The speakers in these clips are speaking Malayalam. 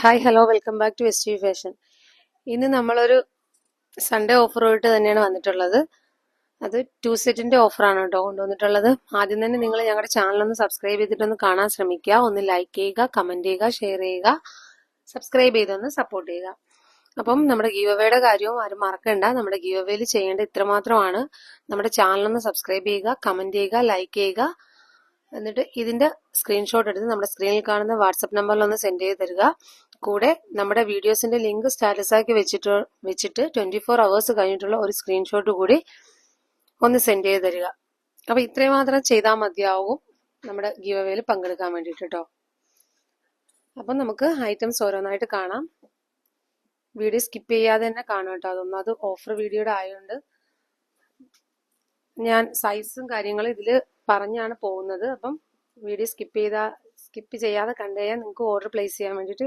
Hi hello welcome back to S T fashion. ഇന്ന് നമ്മളൊരു സൺഡേ ഓഫറുമായിട്ട് തന്നെയാണ് വന്നിട്ടുള്ളത്. അത് ടു സെറ്റിന്റെ ഓഫറാണ് കേട്ടോ കൊണ്ടുവന്നിട്ടുള്ളത്. ആദ്യം തന്നെ നിങ്ങൾ ഞങ്ങളുടെ ചാനൽ ഒന്ന് സബ്സ്ക്രൈബ് ചെയ്തിട്ടൊന്ന് കാണാൻ ശ്രമിക്കുക. ഒന്ന് ലൈക്ക് ചെയ്യുക കമന്റ് ചെയ്യുക ഷെയർ ചെയ്യുക സബ്സ്ക്രൈബ് ചെയ്തൊന്ന് സപ്പോർട്ട് ചെയ്യുക. അപ്പം നമ്മുടെ ഗീവ് അവയുടെ കാര്യവും ആരും മറക്കണ്ട. നമ്മുടെ ഗീവ് അവയിൽ ചെയ്യേണ്ട ഇത്രമാത്രമാണ്. നമ്മുടെ ചാനൽ ഒന്ന് സബ്സ്ക്രൈബ് ചെയ്യുക കമന്റ് ചെയ്യുക ലൈക്ക് ചെയ്യുക. എന്നിട്ട് ഇതിന്റെ സ്ക്രീൻഷോട്ട് എടുത്ത് നമ്മുടെ സ്ക്രീനിൽ കാണുന്ന വാട്സപ്പ് നമ്പറിൽ ഒന്ന് സെൻഡ് ചെയ്ത് തരിക. കൂടെ നമ്മുടെ വീഡിയോസിന്റെ ലിങ്ക് സ്റ്റാറ്റസ് ആക്കി വെച്ചിട്ട് വെച്ചിട്ട് ട്വന്റി ഫോർ അവേഴ്സ് കഴിഞ്ഞിട്ടുള്ള ഒരു സ്ക്രീൻഷോട്ട് കൂടി ഒന്ന് സെൻഡ് ചെയ്ത് തരിക. അപ്പൊ ഇത്രയും മാത്രം ചെയ്താൽ മതിയാവും നമ്മുടെ ഗീവ് പങ്കെടുക്കാൻ വേണ്ടിയിട്ട് കേട്ടോ അപ്പം നമുക്ക് ഐറ്റംസ് ഓരോന്നായിട്ട് കാണാം. വീഡിയോ സ്കിപ്പ് ചെയ്യാതെ തന്നെ കാണാം കേട്ടോ അതൊന്നും. അത് ഓഫർ വീഡിയോയുടെ ആയതുകൊണ്ട് ഞാൻ സൈസും കാര്യങ്ങളും ഇതിൽ പറഞ്ഞാണ് പോകുന്നത്. അപ്പം വീഡിയോ സ്കിപ്പ് ചെയ്താൽ സ്കിപ്പ് ചെയ്യാതെ കണ്ടു കഴിഞ്ഞാൽ നിങ്ങൾക്ക് ഓർഡർ പ്ലേസ് ചെയ്യാൻ വേണ്ടിയിട്ട്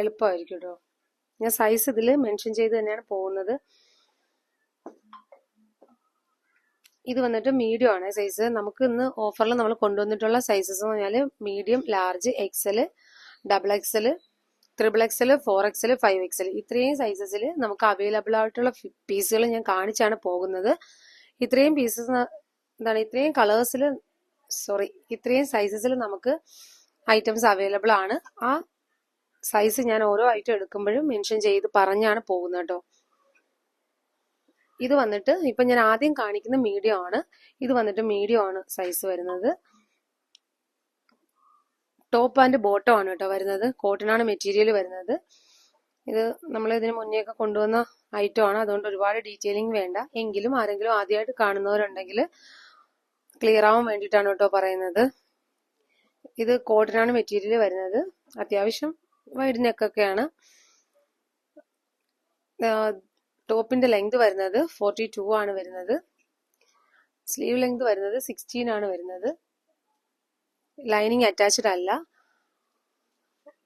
എളുപ്പമായിരിക്കും കേട്ടോ ഞാൻ സൈസ് ഇതിൽ മെൻഷൻ ചെയ്ത് തന്നെയാണ് പോകുന്നത്. ഇത് വന്നിട്ട് മീഡിയം ആണ് സൈസ് നമുക്ക് ഇന്ന് ഓഫറിൽ നമ്മൾ കൊണ്ടുവന്നിട്ടുള്ള സൈസസ് എന്ന് പറഞ്ഞാൽ medium large XL double XL triple XL four XL five XL ഇത്രയും സൈസസിൽ നമുക്ക് അവൈലബിൾ ആയിട്ടുള്ള പീസുകൾ ഞാൻ കാണിച്ചാണ് പോകുന്നത്. ഇത്രയും പീസസ് എന്താണ് ഇത്രയും കളേഴ്സിൽ സോറി ഇത്രയും സൈസസിൽ നമുക്ക് ഐറ്റംസ് അവൈലബിൾ ആണ്. ആ സൈസ് ഞാൻ ഓരോ ഐറ്റം എടുക്കുമ്പോഴും മെൻഷൻ ചെയ്ത് പറഞ്ഞാണ് പോകുന്നത് കേട്ടോ. ഇത് വന്നിട്ട് ഇപ്പൊ ഞാൻ ആദ്യം കാണിക്കുന്ന മീഡിയം ആണ്. ഇത് വന്നിട്ട് മീഡിയം ആണ് സൈസ് വരുന്നത്. ടോപ്പ് ആൻഡ് ബോട്ടം ആണ് കേട്ടോ വരുന്നത്. കോട്ടൺ ആണ് മെറ്റീരിയൽ വരുന്നത്. ഇത് നമ്മൾ ഇതിന് മുന്നേ ഒക്കെ കൊണ്ടുവന്ന ഐറ്റം ആണ്. അതുകൊണ്ട് ഒരുപാട് ഡീറ്റെയിലിംഗ് വേണ്ട. എങ്കിലും ആരെങ്കിലും ആദ്യമായിട്ട് കാണുന്നവരുണ്ടെങ്കിൽ ക്ലിയർ ആവാൻ വേണ്ടിയിട്ടാണ് കേട്ടോ പറയുന്നത്. ഇത് കോട്ടൺ ആണ് മെറ്റീരിയൽ വരുന്നത്. അത്യാവശ്യം വൈഡ് ടോപ്പിന്റെ ലെങ്ത് വരുന്നത് ഫോർട്ടി ടു ആണ് വരുന്നത്. സ്ലീവ് ലെങ്ത് വരുന്നത് സിക്സ്റ്റീൻ ആണ് വരുന്നത്. ലൈനിങ് അറ്റാച്ച്ഡ് അല്ല.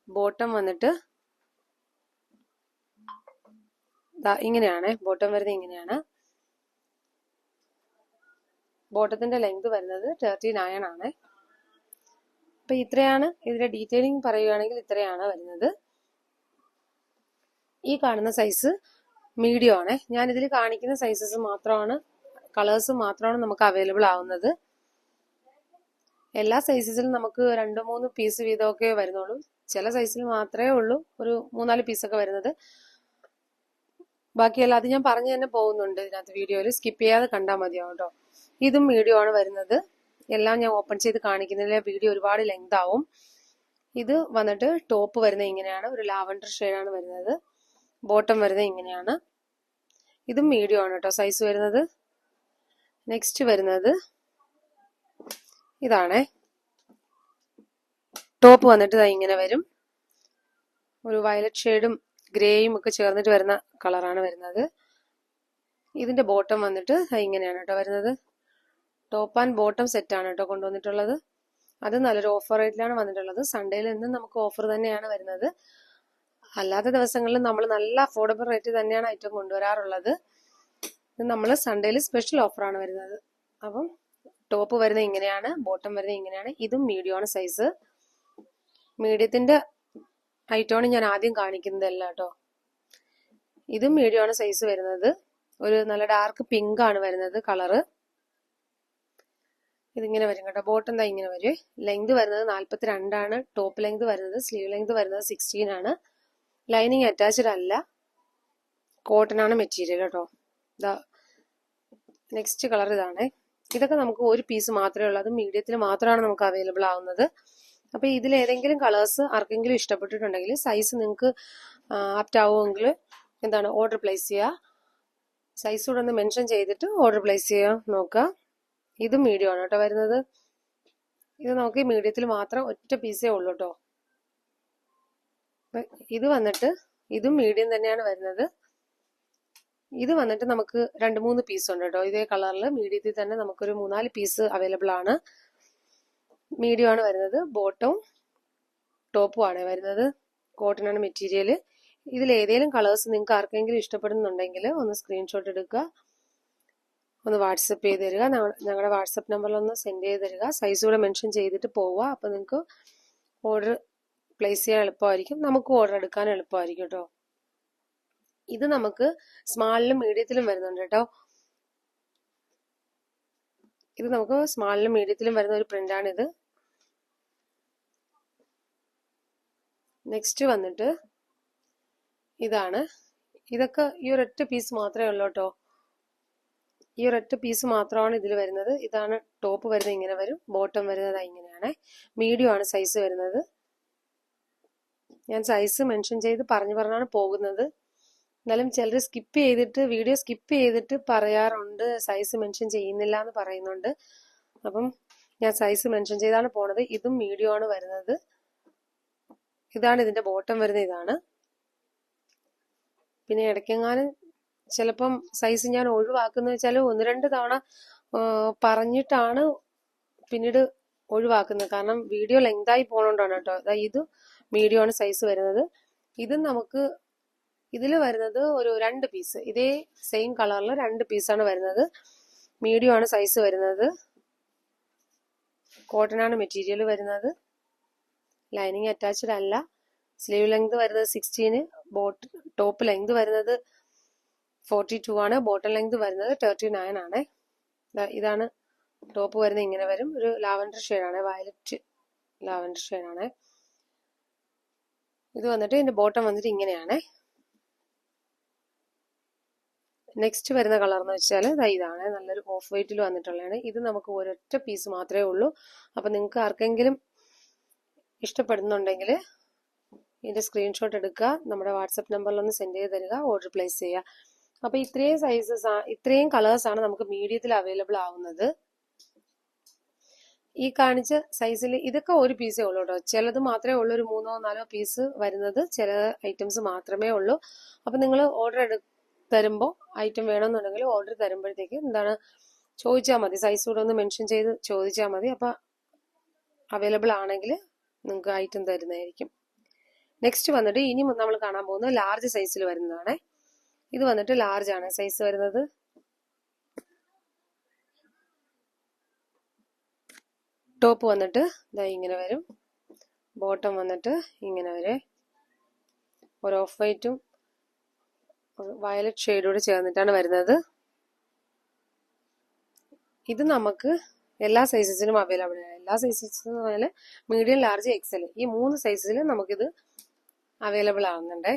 ബോട്ടം വന്നിട്ട് ഇങ്ങനെയാണ്. ബോട്ടം വരുന്നത് ഇങ്ങനെയാണ്. ബോട്ടത്തിന്റെ ലെങ്ത് വരുന്നത് തേർട്ടി നയൻ ആണ്. അപ്പൊ ഇത്രയാണ് ഇതിന്റെ ഡീറ്റെയിലിംഗ് പറയുകയാണെങ്കിൽ ഇത്രയാണ് വരുന്നത്. ഈ കാണുന്ന സൈസ് മീഡിയം ആണ്. ഞാൻ ഇതിൽ കാണിക്കുന്ന സൈസസ് മാത്രമാണ് കളേഴ്സ് മാത്രമാണ് നമുക്ക് അവൈലബിൾ ആവുന്നത്. എല്ലാ സൈസസിലും നമുക്ക് രണ്ട് മൂന്ന് പീസ് വീതമൊക്കെ വരുന്നുള്ളൂ. ചില സൈസിൽ മാത്രമേ ഉള്ളൂ ഒരു മൂന്നാൽ പീസൊക്കെ വരുന്നത്. ബാക്കിയെല്ലാം അത് ഞാൻ പറഞ്ഞു തന്നെ പോകുന്നുണ്ട് ഇതിനകത്ത് വീഡിയോയിൽ സ്കിപ്പ് ചെയ്യാതെ കണ്ടാൽ മതിയാവും കേട്ടോ ഇതും മീഡിയം ആണ് വരുന്നത്. എല്ലാം ഞാൻ ഓപ്പൺ ചെയ്ത് കാണിക്കുന്നതിൽ വീഡിയോ ഒരുപാട് ലെങ്ത് ആവും. ഇത് വന്നിട്ട് ടോപ്പ് വരുന്നത് ഇങ്ങനെയാണ്. ഒരു ലാവൻഡർ ആണ് വരുന്നത്. ബോട്ടം വരുന്നത് ഇങ്ങനെയാണ്. ഇതും മീഡിയം ആണ് കേട്ടോ സൈസ് വരുന്നത്. നെക്സ്റ്റ് വരുന്നത് ഇതാണേ. ടോപ്പ് വന്നിട്ട് ഇങ്ങനെ വരും. ഒരു വയലറ്റ് ഷെയ്ഡും ഗ്രേയും ഒക്കെ ചേർന്നിട്ട് വരുന്ന കളറാണ് വരുന്നത്. ഇതിന്റെ ബോട്ടം വന്നിട്ട് ഇങ്ങനെയാണ് കേട്ടോ വരുന്നത്. ടോപ്പ് ആൻഡ് ബോട്ടം സെറ്റ് ആണ് കേട്ടോ കൊണ്ടുവന്നിട്ടുള്ളത്. അത് നല്ലൊരു ഓഫർ റേറ്റിലാണ് വന്നിട്ടുള്ളത്. സൺഡേയിൽ നിന്നും നമുക്ക് ഓഫർ തന്നെയാണ് വരുന്നത്. അല്ലാത്ത ദിവസങ്ങളിൽ നമ്മൾ നല്ല അഫോർഡബിൾ റേറ്റ് തന്നെയാണ് ഐറ്റം കൊണ്ടുവരാറുള്ളത്. ഇത് നമ്മൾ സൺഡേയിൽ സ്പെഷ്യൽ ഓഫറാണ് വരുന്നത്. അപ്പം ടോപ്പ് വരുന്നത് ഇങ്ങനെയാണ് ബോട്ടം വരുന്നത് ഇങ്ങനെയാണ്. ഇതും മീഡിയമാണ് സൈസ് മീഡിയത്തിന്റെ ഐറ്റമാണ് ഞാൻ ആദ്യം കാണിക്കുന്നതല്ല കേട്ടോ. ഇതും മീഡിയമാണ് സൈസ് വരുന്നത്. ഒരു നല്ല ഡാർക്ക് പിങ്ക് ആണ് വരുന്നത് കളറ് ഇതിങ്ങനെ വരും കേട്ടോ. ബോട്ടം എന്താ ഇങ്ങനെ വരും. ലെങ്ത് വരുന്നത് നാൽപ്പത്തി രണ്ടാണ് ടോപ്പ് ലെങ്ത് വരുന്നത് സ്ലീവ് ലെങ്ത് വരുന്നത് സിക്സ്റ്റീൻ ആണ്. ലൈനിങ് അറ്റാച്ച്ഡ് അല്ല. കോട്ടൺ ആണ് മെറ്റീരിയൽ കേട്ടോ. ഇതാ നെക്സ്റ്റ് കളർ ഇതാണ്. ഇതൊക്കെ നമുക്ക് ഒരു പീസ് മാത്രമേ ഉള്ളൂ. അത് മീഡിയത്തിൽ മാത്രമാണ് നമുക്ക് അവൈലബിൾ ആവുന്നത്. അപ്പൊ ഇതിൽ ഏതെങ്കിലും കളേഴ്സ് ആർക്കെങ്കിലും ഇഷ്ടപ്പെട്ടിട്ടുണ്ടെങ്കിൽ സൈസ് നിങ്ങൾക്ക് ആപ്റ്റ് ആവുമെങ്കിൽ എന്താണ് ഓർഡർ പ്ലേസ് ചെയ്യുക. സൈസ് കൂടെ ഒന്ന് മെൻഷൻ ചെയ്തിട്ട് ഓർഡർ പ്ലേസ് ചെയ്യാൻ നോക്കുക. ഇത് മീഡിയം ആണ് കേട്ടോ വരുന്നത്. ഇത് നമുക്ക് മീഡിയത്തിൽ മാത്രം ഒറ്റ പീസേ ഉള്ളൂ കേട്ടോ. ഇത് വന്നിട്ട് ഇതും മീഡിയം തന്നെയാണ് വരുന്നത്. ഇത് വന്നിട്ട് നമുക്ക് രണ്ട് മൂന്ന് പീസ് ഉണ്ട് കേട്ടോ. ഇതേ കളറിൽ മീഡിയത്തിൽ തന്നെ നമുക്കൊരു മൂന്നാൽ പീസ് അവൈലബിൾ ആണ്. മീഡിയം ആണ് വരുന്നത്. ബോട്ടവും ടോപ്പും ആണ് വരുന്നത്. കോട്ടൺ ആണ് മെറ്റീരിയൽ ഇതിൽ ഏതെങ്കിലും കളേഴ്സ് നിങ്ങൾക്ക് ആർക്കെങ്കിലും ഇഷ്ടപ്പെടുന്നുണ്ടെങ്കിൽ ഒന്ന് സ്ക്രീൻഷോട്ട് എടുക്കുക. ഒന്ന് വാട്സപ്പ് ചെയ്ത് തരിക. ഞങ്ങളുടെ വാട്സപ്പ് നമ്പറിൽ ഒന്ന് സെൻഡ് ചെയ്ത് തരിക. സൈസ് കൂടെ മെൻഷൻ ചെയ്തിട്ട് പോവുക. അപ്പോൾ നിങ്ങൾക്ക് ഓർഡർ പ്ലേസ് ചെയ്യാൻ എളുപ്പമായിരിക്കും. നമുക്ക് ഓർഡർ എടുക്കാൻ എളുപ്പമായിരിക്കും കേട്ടോ. ഇത് നമുക്ക് സ്മാളിലും മീഡിയത്തിലും വരുന്നുണ്ട് കേട്ടോ. ഇത് നമുക്ക് സ്മാളിലും മീഡിയത്തിലും വരുന്ന ഒരു പ്രിന്റാണ് ഇത് നെക്സ്റ്റ് വന്നിട്ട് ഇതാണ്. ഇതൊക്കെ ഈ ഒരൊറ്റ പീസ് മാത്രമേ ഉള്ളൂ കേട്ടോ. ഈ ഒരൊറ്റ പീസ് മാത്രമാണ് ഇതിൽ വരുന്നത്. ഇതാണ് ടോപ്പ് വരുന്നത് ഇങ്ങനെ വരും. ബോട്ടം വരുന്നത് ഇങ്ങനെയാണ്. മീഡിയം ആണ് സൈസ് വരുന്നത്. ഞാൻ സൈസ് മെൻഷൻ ചെയ്ത് പറഞ്ഞു പറഞ്ഞാണ് പോകുന്നത്. എന്നാലും ചിലർ സ്കിപ്പ് ചെയ്തിട്ട് വീഡിയോ സ്കിപ്പ് ചെയ്തിട്ട് പറയാറുണ്ട് സൈസ് മെൻഷൻ ചെയ്യുന്നില്ല എന്ന് പറയുന്നുണ്ട്. അപ്പം ഞാൻ സൈസ് മെൻഷൻ ചെയ്താണ് പോണത്. ഇതും മീഡിയം ആണ് വരുന്നത്. ഇതാണ് ഇതിന്റെ ബോട്ടം വരുന്നത് ഇതാണ്. പിന്നെ ഇടയ്ക്കെങ്ങാനും ചിലപ്പം സൈസ് ഞാൻ ഒഴിവാക്കുന്ന വെച്ചാൽ ഒന്ന് രണ്ട് തവണ പറഞ്ഞിട്ടാണ് പിന്നീട് ഒഴിവാക്കുന്നത്. കാരണം വീഡിയോ ലെങ്തായി പോണോണ്ടാണ് കേട്ടോ. അതായത് ഇത് മീഡിയം ആണ് സൈസ് വരുന്നത്. ഇത് നമുക്ക് ഇതിൽ വരുന്നത് ഒരു രണ്ട് പീസ് ഇതേ സെയിം കളറിൽ രണ്ട് പീസാണ് വരുന്നത്. മീഡിയം ആണ് സൈസ് വരുന്നത്. കോട്ടൺ ആണ് മെറ്റീരിയൽ വരുന്നത്. ലൈനിങ് അറ്റാച്ച്ഡ് അല്ല. സ്ലീവ് ലെങ്ത് വരുന്നത് സിക്സ്റ്റീന് ബോട്ട് ടോപ്പ് ലെങ്ത് വരുന്നത് ഫോർട്ടി ടു ആണ്. ബോട്ടം ലെങ്ത് വരുന്നത് തേർട്ടി നയൻ ആണ് ഇതാണ് ടോപ്പ് വരുന്നത്. ഇങ്ങനെ വരും. ഒരു ലാവൻഡർ ഷെയ്ഡാണ് വയലറ്റ് ലാവൻഡർ ഷെയ്ഡാണ് ഇത് വന്നിട്ട് ഇതിന്റെ ബോട്ടം വന്നിട്ട് ഇങ്ങനെയാണ്. നെക്സ്റ്റ് വരുന്ന കളർ എന്ന് വെച്ചാൽ ഇതാണ്. നല്ലൊരു ഓഫ് വൈറ്റിൽ വന്നിട്ടുള്ളതാണ്. ഇത് നമുക്ക് ഒരൊറ്റ പീസ് മാത്രമേ ഉള്ളൂ. അപ്പൊ നിങ്ങൾക്ക് ആർക്കെങ്കിലും ഇഷ്ടപ്പെടുന്നുണ്ടെങ്കിൽ ഇതിന്റെ സ്ക്രീൻഷോട്ട് എടുക്കുക. നമ്മുടെ വാട്സപ്പ് നമ്പറിൽ ഒന്ന് സെൻഡ് ചെയ്ത് തരിക. ഓർഡർ പ്ലേസ് ചെയ്യുക. അപ്പൊ ഇത്രയും സൈസസ് ഇത്രയും കളേഴ്സ് ആണ് നമുക്ക് മീഡിയത്തിൽ അവൈലബിൾ ആവുന്നത്. ഈ കാണിച്ച സൈസിൽ ഇതൊക്കെ ഒരു പീസേ ഉള്ളൂ കേട്ടോ ചിലത് മാത്രമേ ഉള്ളൂ ഒരു മൂന്നോ നാലോ പീസ് വരുന്നത്. ചില ഐറ്റംസ് മാത്രമേ ഉള്ളൂ. അപ്പൊ നിങ്ങൾ ഓർഡർ എടു തരുമ്പോൾ ഐറ്റം വേണമെന്നുണ്ടെങ്കിൽ ഓർഡർ തരുമ്പോഴത്തേക്ക് എന്താണ് ചോദിച്ചാൽ മതി. സൈസ് കൂടെ ഒന്ന് മെൻഷൻ ചെയ്ത് ചോദിച്ചാൽ മതി. അപ്പൊ അവൈലബിൾ ആണെങ്കിൽ നിങ്ങൾക്ക് ഐറ്റം തരുന്നതായിരിക്കും. നെക്സ്റ്റ് വന്നിട്ട് ഇനി നമ്മൾ കാണാൻ പോകുന്നത് ലാർജ് സൈസിൽ വരുന്നതാണ്. ഇത് വന്നിട്ട് ലാർജ് ആണ്. സൈസ് വരുന്നത് ടോപ്പ് വന്നിട്ട് ഇതാ ഇങ്ങനെ വരും. ബോട്ടം വന്നിട്ട് ഇങ്ങനെ വരെ. ഒരു ഓഫ് വൈറ്റും വയലറ്റ് ഷെയ്ഡോട് ചേർന്നിട്ടാണ് വരുന്നത്. ഇത് നമുക്ക് എല്ലാ സൈസസിനും അവൈലബിൾ ആണ്. എല്ലാ സൈസസും പറഞ്ഞാൽ മീഡിയം ലാർജ് എക്സൽ ഈ മൂന്ന് സൈസസിലും നമുക്കിത് അവൈലബിൾ ആവുന്നുണ്ട്.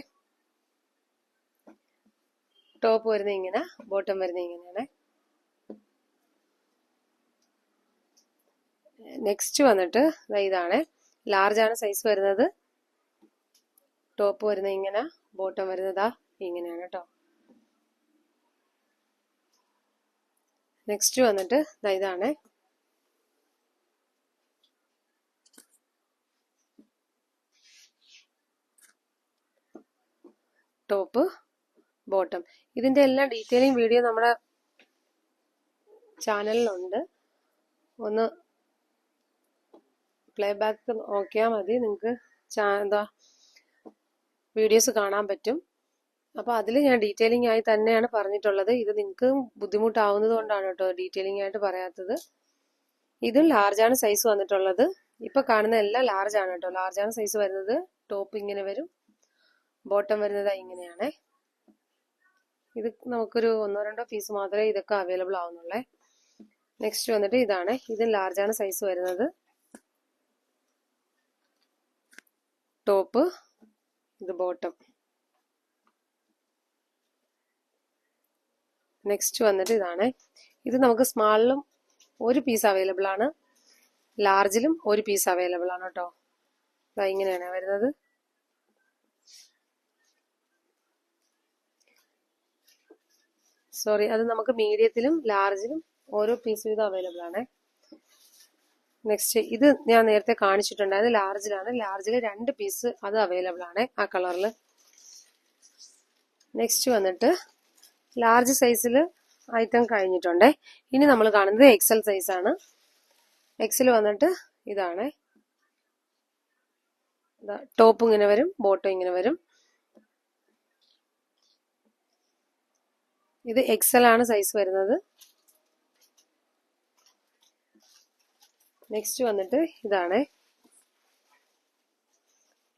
ടോപ്പ് വരുന്നത് ഇങ്ങനെ ബോട്ടം വരുന്നത് ഇങ്ങനെയാണ്. നെക്സ്റ്റ് വന്നിട്ട് ഇതാണ്. ലാർജ് ആണ് സൈസ് വരുന്നത്. ടോപ്പ് വരുന്നത് ഇങ്ങനെ ബോട്ടം വരുന്നതാ ഇങ്ങനെയാണ് കേട്ടോ നെക്സ്റ്റ് വന്നിട്ട് ഇതാണ്. Top bottom. ഇതിന്റെ എല്ലാ ഡീറ്റെയിലിംഗ് വീഡിയോ നമ്മുടെ ചാനലിലുണ്ട്. ഒന്ന് പ്ലേ ബാക്ക് നോക്കിയാൽ മതി നിങ്ങൾക്ക് എന്താ വീഡിയോസ് കാണാൻ പറ്റും. അപ്പോൾ അതിൽ ഞാൻ ഡീറ്റെയിലിംഗ് ആയി തന്നെയാണ് പറഞ്ഞിട്ടുള്ളത്. ഇത് നിങ്ങൾക്ക് ബുദ്ധിമുട്ടാവുന്നത് കൊണ്ടാണ് കേട്ടോ ഡീറ്റെയിലിംഗ് ആയിട്ട് പറയാത്തത്. ഇതും ലാർജാണ് സൈസ് വന്നിട്ടുള്ളത്. ഇപ്പൊ കാണുന്ന എല്ലാം ലാർജാണ് കേട്ടോ. ലാർജാണ് സൈസ് വരുന്നത്. ടോപ്പ് ഇങ്ങനെ വരും. ബോട്ടം വരുന്നത് ഇങ്ങനെയാണ്. ഇത് നമുക്കൊരു ഒന്നോ രണ്ടോ പീസ് മാത്രമേ ഇതൊക്കെ അവൈലബിൾ ആവുന്നുള്ളേ. നെക്സ്റ്റ് വന്നിട്ട് ഇതാണ്. ഇതും ലാർജാണ് സൈസ് വരുന്നത്. ടോപ്പ് ഇത് ബോട്ടം നെക്സ്റ്റ് വന്നിട്ട് ഇതാണ്. ഇത് നമുക്ക് സ്മാളിലും ഒരു പീസ് അവൈലബിൾ ആണ്. ലാർജിലും ഒരു പീസ് അവൈലബിൾ ആണ് കേട്ടോ. ഇങ്ങനെയാണ് വരുന്നത്. സോറി അത് നമുക്ക് മീഡിയത്തിലും ലാർജിലും ഓരോ പീസ് വീതം അവൈലബിൾ ആണ്. നെക്സ്റ്റ് ഇത് ഞാൻ നേരത്തെ കാണിച്ചിട്ടുണ്ടായത് ലാർജിലാണ് ലാർജിൽ രണ്ട് പീസ് അത് അവൈലബിൾ ആണ് ആ കളറിൽ നെക്സ്റ്റ് വന്നിട്ട് ലാർജ് സൈസിൽ ഐറ്റം കഴിഞ്ഞിട്ടുണ്ട്. ഇനി നമ്മൾ കാണുന്നത് എക്സൽ സൈസ് ആണ്. എക്സൽ വന്നിട്ട് ഇതാണ്. ടോപ്പ് ഇങ്ങനെ വരും ബോട്ടം ഇങ്ങനെ വരും. ഇത് എക്സൽ ആണ് സൈസ് വരുന്നത്. നെക്സ്റ്റ് വന്നിട്ട് ഇതാണ്.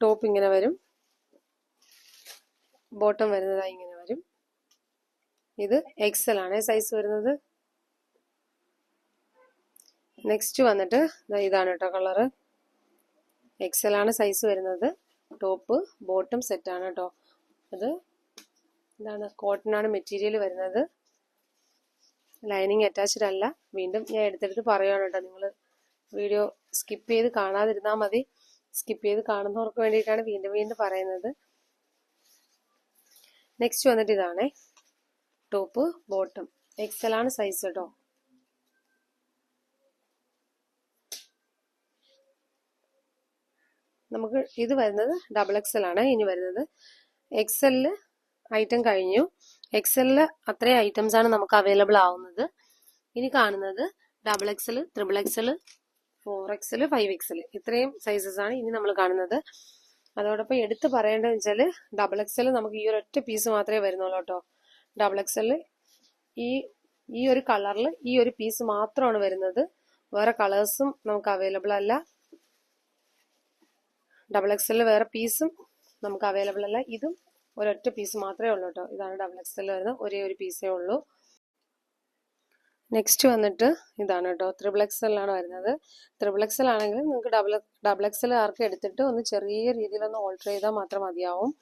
ടോപ്പ് ഇങ്ങനെ വരും. ബോട്ടം വരുന്നതായി ഇങ്ങനെ വരും. ഇത് എക്സൽ ആണ് സൈസ് വരുന്നത്. നെക്സ്റ്റ് വന്നിട്ട് ഇതാണ് കേട്ടോ കളറ് എക്സൽ ആണ് സൈസ് വരുന്നത്. ടോപ്പ് ബോട്ടം സെറ്റ് ആണ് കേട്ടോ അത് എന്താണ് കോട്ടൺ ആണ് മെറ്റീരിയൽ വരുന്നത്. ലൈനിങ് അറ്റാച്ച്ഡ് അല്ല. വീണ്ടും ഞാൻ എടുത്തെടുത്ത് പറയുകയാണ് കേട്ടോ. നിങ്ങൾ വീഡിയോ സ്കിപ്പ് ചെയ്ത് കാണാതിരുന്നാൽ മതി. സ്കിപ്പ് ചെയ്ത് കാണുന്നവർക്ക് വേണ്ടിയിട്ടാണ് വീണ്ടും വീണ്ടും പറയുന്നത്. നെക്സ്റ്റ് വന്നിട്ട് ഇതാണേ. ടോപ്പ് ബോട്ടം എക്സൽ ആണ് സൈസ് കേട്ടോ നമുക്ക് ഇത് വരുന്നത് ഡബിൾ എക്സൽ ആണ്. ഇനി വരുന്നത് എക്സലിൽ ഐറ്റം കഴിഞ്ഞു. എക്സലിൽ അത്രയും ഐറ്റംസ് ആണ് നമുക്ക് അവൈലബിൾ ആവുന്നത്. ഇനി കാണുന്നത് double XL triple XL four XL five XL ഇത്രയും സൈസസ് ആണ് ഇനി നമ്മൾ കാണുന്നത്. അതോടൊപ്പം എടുത്ത് പറയേണ്ടതെന്ന് വെച്ചാൽ ഡബിൾ എക്സൽ നമുക്ക് ഈ ഒരു ഒറ്റ പീസ് മാത്രമേ വരുന്നുള്ളൂ കേട്ടോ. ഡബിൾ എക്സൽ ഈ ഈ ഒരു കളറിൽ ഈ ഒരു പീസ് മാത്രമാണ് വരുന്നത്. വേറെ കളേഴ്സും നമുക്ക് അവൈലബിൾ അല്ല. ഡബിൾ എക്സലിൽ വേറെ പീസും നമുക്ക് അവൈലബിൾ അല്ല. ഇതും ഒരൊറ്റ പീസ് മാത്രമേ ഉള്ളൂ കേട്ടോ ഇതാണ് ഡബിൾ എക്സലിൽ വരുന്നത്. ഒരേ ഒരു പീസേ ഉള്ളൂ. നെക്സ്റ്റ് വന്നിട്ട് ഇതാണ് കേട്ടോ. ത്രിബിൾ എക്സലാണ് വരുന്നത്. ത്രിബിൾ എക്സൽ ആണെങ്കിൽ നിങ്ങൾക്ക് ഡബിൾ ഡബിൾ എക്സൽ ആർക്ക് എടുത്തിട്ട് ഒന്ന് ചെറിയ രീതിയിൽ ഒന്ന് ഓൾട്ടർ ചെയ്താൽ മാത്രം മതിയാവും.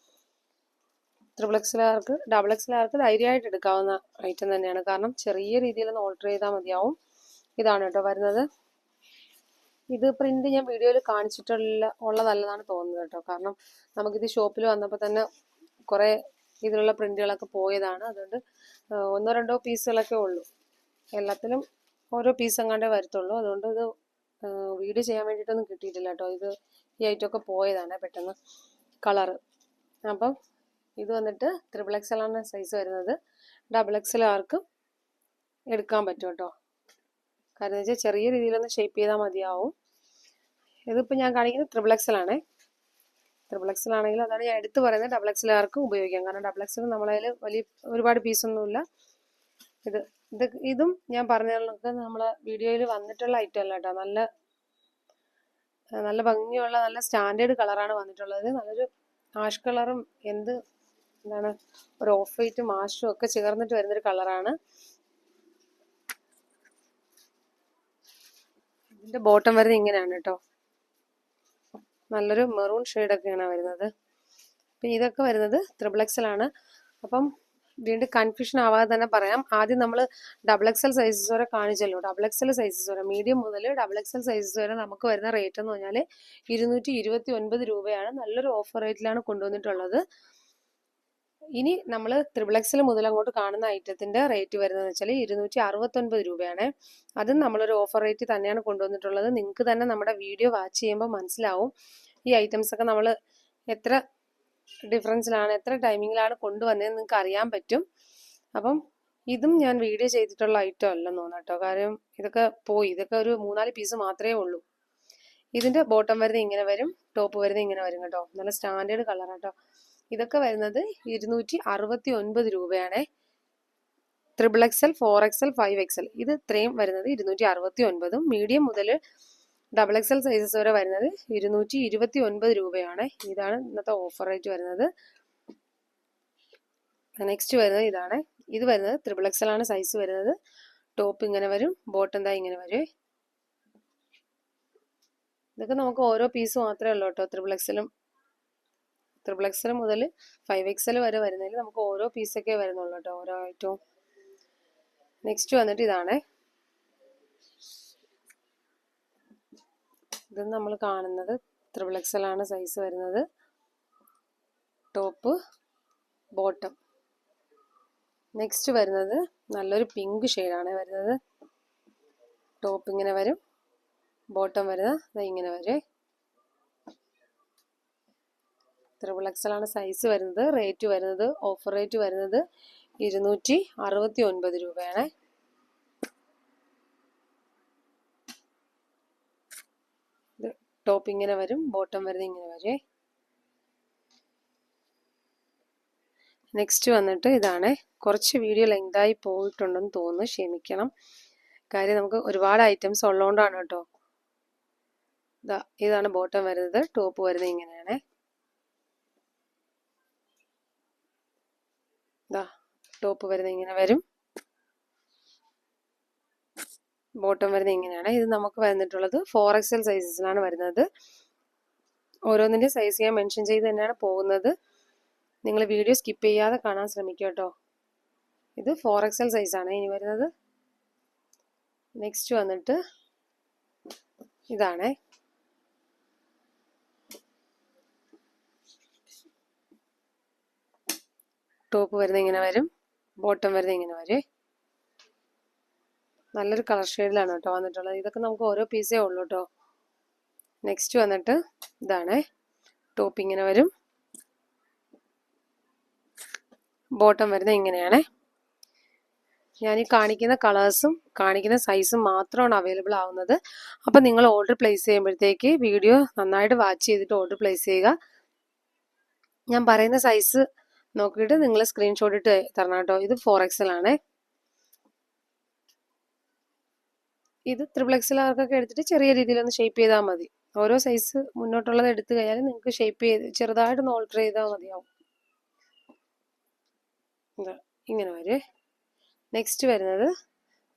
ത്രിബിൾ എക്സലാർക്ക് ഡബിൾ എക്സലാർക്ക് ധൈര്യമായിട്ട് എടുക്കാവുന്ന ഐറ്റം തന്നെയാണ്. കാരണം ചെറിയ രീതിയിൽ ഒന്ന് ഓൾട്ടർ ചെയ്താൽ മതിയാവും. ഇതാണ് കേട്ടോ വരുന്നത്. ഇത് പ്രിന്റ് ഞാൻ വീഡിയോയിൽ കാണിച്ചിട്ടുള്ള ഉള്ളതല്ലെന്നാണ് തോന്നുന്നത് കേട്ടോ. കാരണം നമുക്കിത് ഷോപ്പിൽ വന്നപ്പോൾ തന്നെ കുറേ ഇതിലുള്ള പ്രിന്റുകളൊക്കെ പോയതാണ്. അതുകൊണ്ട് ഒന്നോ രണ്ടോ പീസുകളൊക്കെ ഉള്ളൂ. എല്ലാത്തിലും ഓരോ പീസ് എങ്ങാണ്ടേ വരത്തുള്ളൂ. അതുകൊണ്ട് ഇത് വീഡിയോ ചെയ്യാൻ വേണ്ടിയിട്ടൊന്നും കിട്ടിയിട്ടില്ല കേട്ടോ. ഇത് ഈ ഐറ്റം ഒക്കെ പോയതാണ് പെട്ടെന്ന് കളറ്. അപ്പം ഇത് വന്നിട്ട് ത്രിബിൾ എക്സൽ ആണ് സൈസ് വരുന്നത്. ഡബിൾ എക്സൽ ആർക്കും എടുക്കാൻ പറ്റും കേട്ടോ. കാരണം വെച്ചാൽ ചെറിയ രീതിയിലൊന്ന് ഷേപ്പ് ചെയ്താൽ മതിയാവും. ഇതിപ്പോൾ ഞാൻ കാണിക്കുന്നത് ത്രിബിൾ എക്സൽ ആണേ. ത്രിബിൾ എക്സൽ ആണെങ്കിൽ അതാണ് ഞാൻ എടുത്തു പറയുന്നത് ഡബിൾ എക്സൽ ആർക്കും ഉപയോഗിക്കാം. കാരണം ഡബിൾ എക്സൽ നമ്മളതിൽ വലിയ ഒരുപാട് പീസൊന്നുമില്ല ഇത് ഇത് ഇതും ഞാൻ പറഞ്ഞതൊക്കെ നമ്മളെ വീഡിയോയിൽ വന്നിട്ടുള്ള ഐറ്റം അല്ല കേട്ടോ. നല്ല നല്ല ഭംഗിയുള്ള നല്ല സ്റ്റാൻഡേർഡ് കളറാണ് വന്നിട്ടുള്ളത്. നല്ലൊരു ആഷ് കളറും എന്ത് എന്താണ് ഒരു ഓഫ് വൈറ്റും ആഷും ഒക്കെ ചേർന്നിട്ട് വരുന്നൊരു കളറാണ് ഇതിന്റെ ബോട്ടം വരുന്നത് ഇങ്ങനെയാണ് കേട്ടോ. നല്ലൊരു മെറൂൺ ഷെയ്ഡൊക്കെയാണ് വരുന്നത്. അപ്പം ഇതൊക്കെ വരുന്നത് ത്രിബിൾ എക്സൽ ആണ്. അപ്പം വീണ്ടും കൺഫ്യൂഷൻ ആവാതെ തന്നെ പറയാം. ആദ്യം നമ്മൾ ഡബിൾ എക്സൽ സൈസസ് വരെ കാണിച്ചല്ലോ. ഡബിൾ എക്സൽ സൈസസ് വരെ. മീഡിയം മുതൽ ഡബിൾ എക്സൽ സൈസസ് വരെ നമുക്ക് വരുന്ന റേറ്റ് എന്ന് പറഞ്ഞാൽ ഇരുന്നൂറ്റി ഇരുപത്തി ഒൻപത് രൂപയാണ് നല്ലൊരു ഓഫർ റേറ്റിലാണ് കൊണ്ടുവന്നിട്ടുള്ളത്. ഇനി നമ്മൾ ത്രിപിൾ എക്സിൽ മുതൽ അങ്ങോട്ട് കാണുന്ന ഐറ്റത്തിന്റെ റേറ്റ് വരുന്നതെന്ന് വെച്ചാൽ ഇരുന്നൂറ്റി അറുപത്തൊൻപത് രൂപയാണ്. അതും നമ്മളൊരു ഓഫർ റേറ്റ് തന്നെയാണ് കൊണ്ടുവന്നിട്ടുള്ളത്. നിങ്ങൾക്ക് തന്നെ നമ്മുടെ വീഡിയോ വാച്ച് ചെയ്യുമ്പോൾ മനസ്സിലാവും ഈ ഐറ്റംസ് ഒക്കെ നമ്മൾ എത്ര ഡിഫറൻസിലാണ് എത്ര ടൈമിങ്ങിലാണ് കൊണ്ടുവന്നതെന്ന് നിങ്ങൾക്ക് അറിയാൻ പറ്റും. അപ്പം ഇതും ഞാൻ വീഡിയോ ചെയ്തിട്ടുള്ള ഐറ്റം അല്ലെന്ന് തോന്നുന്നു കേട്ടോ. കാര്യം ഇതൊക്കെ പോയി. ഇതൊക്കെ ഒരു മൂന്നാൽ പീസ് മാത്രമേ ഉള്ളൂ. ഇതിന്റെ ബോട്ടം വരുന്നത് ഇങ്ങനെ വരും ടോപ്പ് വരുന്നത് ഇങ്ങനെ വരും കേട്ടോ. നല്ല സ്റ്റാൻഡേർഡ് കളർ കേട്ടോ. ഇതൊക്കെ വരുന്നത് ഇരുന്നൂറ്റി അറുപത്തി ഒൻപത് രൂപയാണ് triple XL four XL five XL ഇത് ഇത്രയും വരുന്നത് ഇരുന്നൂറ്റി അറുപത്തി ഒൻപതും മീഡിയം മുതൽ ഡബിൾ എക്സൽ സൈസസ് വരെ വരുന്നത് ഇരുന്നൂറ്റി ഇരുപത്തി ഒൻപത് രൂപയാണ്. ഇതാണ് ഇന്നത്തെ ഓഫർ റേറ്റ് വരുന്നത്. നെക്സ്റ്റ് വരുന്നത് ഇതാണ്. ഇത് വരുന്നത് ത്രിബിൾ എക്സൽ ആണ് സൈസ് വരുന്നത്. ടോപ്പ് ഇങ്ങനെ വരും ബോട്ടം താ ഇങ്ങനെ വരും. ഇതൊക്കെ നമുക്ക് ഓരോ പീസ് മാത്രമേ ഉള്ളൂ കേട്ടോ. ത്രിബിൾ എക്സലും ത്രിബിൾ എക്സൽ മുതൽ ഫൈവ് എക്സൽ വരെ വരുന്നതിൽ നമുക്ക് ഓരോ പീസൊക്കെ വരുന്നുള്ളൂ കേട്ടോ ഓരോ ഐറ്റവും നെക്സ്റ്റ് വന്നിട്ട് ഇതാണ്. ഇത് നമ്മൾ കാണുന്നത് ത്രിപിൾ എക്സൽ ആണ് സൈസ് വരുന്നത്. ടോപ്പ് ബോട്ടം നെക്സ്റ്റ് വരുന്നത് നല്ലൊരു പിങ്ക് ഷെയ്ഡാണ് വരുന്നത്. ടോപ്പ് ഇങ്ങനെ വരും. ബോട്ടം വരുന്നത്. ഇങ്ങനെ വരും. ത്രിബിൾ ആണ് സൈസ് വരുന്നത്. റേറ്റ് വരുന്നത് ഓഫർ റേറ്റ് വരുന്നത് ഇരുന്നൂറ്റി അറുപത്തി ഒൻപത് രൂപയാണ്. ഇത് ടോപ്പ് ഇങ്ങനെ വരും ബോട്ടം വരുന്നത് ഇങ്ങനെ വരും. നെക്സ്റ്റ് വന്നിട്ട് ഇതാണ്. കുറച്ച് വീഡിയോ ലെങ്തായി പോയിട്ടുണ്ടെന്ന് തോന്നുന്നു. ക്ഷമിക്കണം. കാര്യം നമുക്ക് ഒരുപാട് ഐറ്റംസ് ഉള്ളതുകൊണ്ടാണ് കേട്ടോ. ഇതാ ഇതാണ് ബോട്ടം വരുന്നത് ടോപ്പ് വരുന്നത് ഇങ്ങനെയാണ്. ടോപ്പ് വരുന്നത് ഇങ്ങനെ വരും. ബോട്ടം വരുന്നത് ഇങ്ങനെയാണ്. ഇത് നമുക്ക് വന്നിട്ടുള്ളത് ഫോർ എക്സൽ സൈസസിലാണ് വരുന്നത്. ഓരോന്നിന്റെ സൈസ് ഞാൻ മെൻഷൻ ചെയ്ത് തന്നെയാണ് പോകുന്നത്. നിങ്ങൾ വീഡിയോ സ്കിപ്പ് ചെയ്യാതെ കാണാൻ ശ്രമിക്കുക കേട്ടോ. ഇത് ഫോർ എക്സൽ സൈസാണ് ഇനി വരുന്നത്. നെക്സ്റ്റ് വന്നിട്ട് ഇതാണേ. ടോപ്പ് വരുന്നത് ഇങ്ങനെ വരും. ബോട്ടം വരുന്നത് ഇങ്ങനെ വരെ നല്ലൊരു കളർ ഷെയ്ഡിലാണ് കേട്ടോ വന്നിട്ടുള്ളത്. ഇതൊക്കെ നമുക്ക് ഓരോ പീസേ ഉള്ളൂ കേട്ടോ. നെക്സ്റ്റ് വന്നിട്ട് ഇതാണ്. ടോപ്പ് ഇങ്ങനെ വരും. ബോട്ടം വരുന്നത് ഇങ്ങനെയാണ്. ഞാൻ ഈ കാണിക്കുന്ന കളേഴ്സും കാണിക്കുന്ന സൈസും മാത്രമാണ് അവൈലബിൾ ആവുന്നത്. അപ്പം നിങ്ങൾ ഓർഡർ പ്ലേസ് ചെയ്യുമ്പോഴത്തേക്ക് വീഡിയോ നന്നായിട്ട് വാച്ച് ചെയ്തിട്ട് ഓർഡർ പ്ലേസ് ചെയ്യുക. ഞാൻ പറയുന്ന സൈസ് നോക്കിയിട്ട് നിങ്ങൾ സ്ക്രീൻഷോട്ട് ഇട്ട് തരണം കേട്ടോ. ഇത് ഫോർ എക്സൽ ആണ്. ഇത് എക്സൽ ആർക്കൊക്കെ എടുത്തിട്ട് ചെറിയ രീതിയിൽ ഒന്ന് ഷേപ്പ് ചെയ്താൽ മതി. ഓരോ സൈസ് മുന്നോട്ടുള്ളത് എടുത്തു കഴിഞ്ഞാൽ നിങ്ങൾക്ക് ഷേപ്പ് ചെയ്ത് ചെറുതായിട്ടൊന്ന് ഓൾട്ടർ ചെയ്താൽ മതിയാവും. ഇങ്ങനെ വരെ. നെക്സ്റ്റ് വരുന്നത്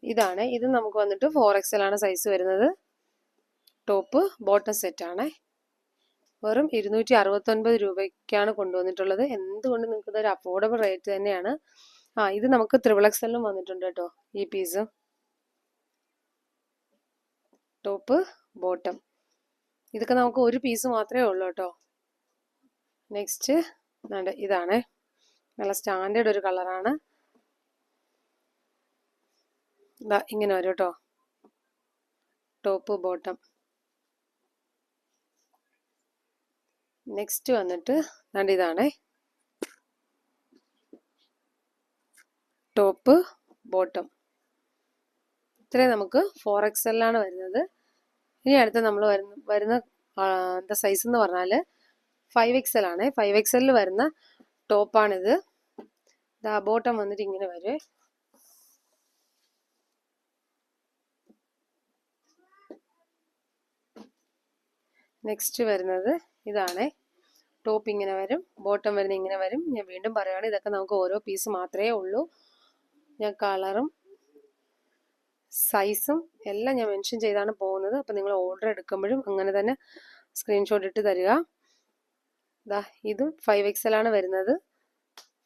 ഇതാണ്. ഇത് നമുക്ക് വന്നിട്ട് ഫോർ എക്സൽ ആണ് സൈസ് വരുന്നത്. ടോപ്പ് ബോട്ടം സെറ്റ് ആണ്. വെറും ഇരുന്നൂറ്റി അറുപത്തൊൻപത് രൂപയ്ക്കാണ് കൊണ്ടുവന്നിട്ടുള്ളത്. എന്തുകൊണ്ട് നിങ്ങൾക്ക് ഇതൊരു അഫോർഡബിൾ റേറ്റ് തന്നെയാണ്? ആ ഇത് നമുക്ക് ത്രിപിൾ എക്സലിനും വന്നിട്ടുണ്ട് കേട്ടോ ഈ പീസ് ടോപ്പ് ബോട്ടം ഇതൊക്കെ നമുക്ക് ഒരു പീസ് മാത്രമേ ഉള്ളൂ കേട്ടോ. നെക്സ്റ്റ് ഇതാണ്. നല്ല സ്റ്റാൻഡേർഡ് ഒരു കളറാണ് ഇങ്ങനെ വരും കേട്ടോ. ടോപ്പ് ബോട്ടം നെക്സ്റ്റ് വന്നിട്ട് രണ്ട് ഇതാണേ. ടോപ്പ് ബോട്ടം ഇത്രയും നമുക്ക് ഫോർ എക്സലിലാണ് വരുന്നത്. ഇനി അടുത്ത നമ്മൾ വരുന്ന വരുന്ന എന്താ സൈസ് എന്ന് പറഞ്ഞാൽ ഫൈവ് എക്സൽ ആണ്. ഫൈവ് എക്സലിൽ വരുന്ന ടോപ്പാണിത് ബോട്ടം വന്നിട്ട് ഇങ്ങനെ വരും. നെക്സ്റ്റ് വരുന്നത് ഇതാണ്. ടോപ്പ് ഇങ്ങനെ വരും ബോട്ടം വരുന്നത് ഇങ്ങനെ വരും. ഞാൻ വീണ്ടും പറയുകയാണ് ഇതൊക്കെ നമുക്ക് ഓരോ പീസ് മാത്രമേ ഉള്ളൂ. ഞാൻ കളറും സൈസും എല്ലാം ഞാൻ മെൻഷൻ ചെയ്താണ് പോകുന്നത്. അപ്പം നിങ്ങൾ ഓർഡർ എടുക്കുമ്പോഴും അങ്ങനെ തന്നെ സ്ക്രീൻഷോട്ട് ഇട്ട് തരിക. ഇതാ ഇതും ഫൈവ് ആണ് വരുന്നത്.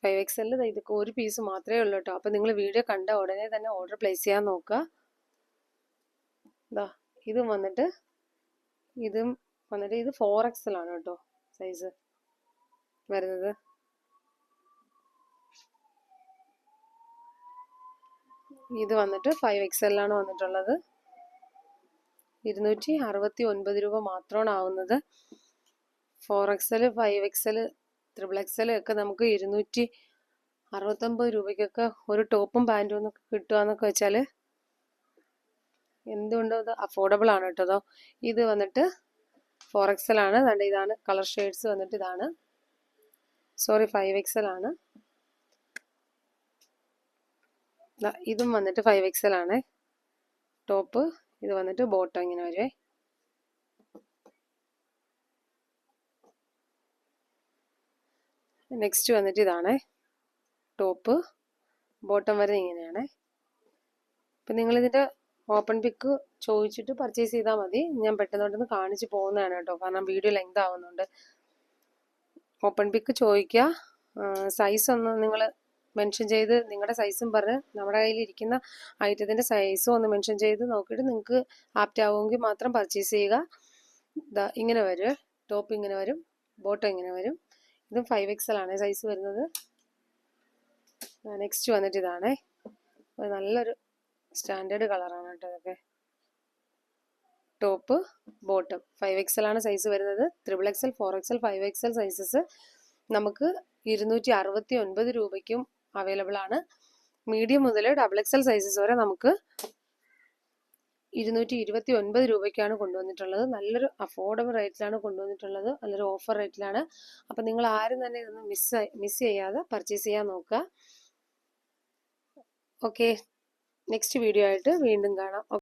ഫൈവ് എക്സലിൽ ഇതൊക്കെ ഒരു പീസ് മാത്രമേ ഉള്ളൂ കേട്ടോ അപ്പം നിങ്ങൾ വീഡിയോ കണ്ട ഉടനെ തന്നെ ഓർഡർ പ്ലേസ് ചെയ്യാൻ നോക്കുക. ഇതാ ഇതും വന്നിട്ട് ഇതും വന്നിട്ട് ഇത് ഫോർ എക്സലാണ് കേട്ടോ സൈസ് വരുന്നത്. ഇത് വന്നിട്ട് ഫൈവ് എക്സലിലാണ് വന്നിട്ടുള്ളത്. ഇരുന്നൂറ്റി അറുപത്തി ഒൻപത് രൂപ മാത്രമാണ് ആവുന്നത്. Four XL five XL triple XL ഒക്കെ നമുക്ക് ഇരുന്നൂറ്റി അറുപത്തൊമ്പത് രൂപയ്ക്കൊക്കെ ഒരു ടോപ്പും പാന്റും ഒക്കെ കിട്ടുകയെന്നൊക്കെ വെച്ചാൽ എന്തുകൊണ്ടും അത് അഫോർഡബിൾ ആണ് കേട്ടോ. ഇത് വന്നിട്ട് ഫോർ എക്സൽ ആണ്. അതുകൊണ്ട് ഇതാണ്. കളർ ഷെയ്ഡ്സ് വന്നിട്ട് ഇതാണ്. സോറി ഫൈവ് എക്സൽ ആണ്. ഇതും വന്നിട്ട് ഫൈവ് എക്സൽ ആണ്. ടോപ്പ് ഇത് വന്നിട്ട് ബോട്ടം ഇങ്ങനെ വരുവേ. നെക്സ്റ്റ് വന്നിട്ട് ഇതാണ്. ടോപ്പ് ബോട്ടം വരെ ഇങ്ങനെയാണ്. അപ്പം നിങ്ങളിതിന്റെ ഓപ്പൺ പിക്ക് ചോദിച്ചിട്ട് പർച്ചേസ് ചെയ്താൽ മതി. ഞാൻ പെട്ടെന്ന് പെട്ടെന്ന് കാണിച്ച് പോകുന്നതാണ് കേട്ടോ. കാരണം വീഡിയോ ലെങ്ത് ആവുന്നുണ്ട്. ഓപ്പൺ പിക്ക് ചോദിക്കുക സൈസ് ഒന്ന് നിങ്ങൾ മെൻഷൻ ചെയ്ത് നിങ്ങളുടെ സൈസും പറഞ്ഞ് നമ്മുടെ കയ്യിൽ ഇരിക്കുന്ന ഐറ്റത്തിന്റെ സൈസും ഒന്ന് മെൻഷൻ ചെയ്ത് നോക്കിയിട്ട് നിങ്ങൾക്ക് ആപ്റ്റ് ആവുമെങ്കിൽ മാത്രം പർച്ചേസ് ചെയ്യുക. ഇങ്ങനെ വരും. ടോപ്പ് ഇങ്ങനെ വരും. ബോട്ടം ഇങ്ങനെ വരും. ഇതും ഫൈവ് എക്സൽ ആണ് സൈസ് വരുന്നത്. നെക്സ്റ്റ് വന്നിട്ട് ഇതാണേ. നല്ലൊരു സ്റ്റാൻഡേർഡ് കളറാണ് കേട്ടോ ഇതൊക്കെ. Top bottom. ഫൈവ് എക്സൽ ആണ് സൈസ് വരുന്നത്. Triple XL four XL five XL sizes നമുക്ക് ഇരുന്നൂറ്റി അറുപത്തി ഒൻപത് രൂപയ്ക്കും അവൈലബിൾ ആണ്. മീഡിയം മുതൽ ഡബിൾ എക്സൽ സൈസസ് വരെ നമുക്ക് ഇരുന്നൂറ്റി ഇരുപത്തി ഒൻപത് രൂപയ്ക്കാണ് കൊണ്ടുവന്നിട്ടുള്ളത്. നല്ലൊരു അഫോർഡബിൾ റേറ്റിലാണ് കൊണ്ടുവന്നിട്ടുള്ളത്. നല്ലൊരു ഓഫർ റേറ്റിലാണ് അപ്പം നിങ്ങൾ ആരും തന്നെ ഇതൊന്നും മിസ് മിസ് ചെയ്യാതെ പർച്ചേസ് ചെയ്യാൻ നോക്കുക. ഓക്കെ നെക്സ്റ്റ് വീഡിയോ ആയിട്ട് വീണ്ടും കാണാം.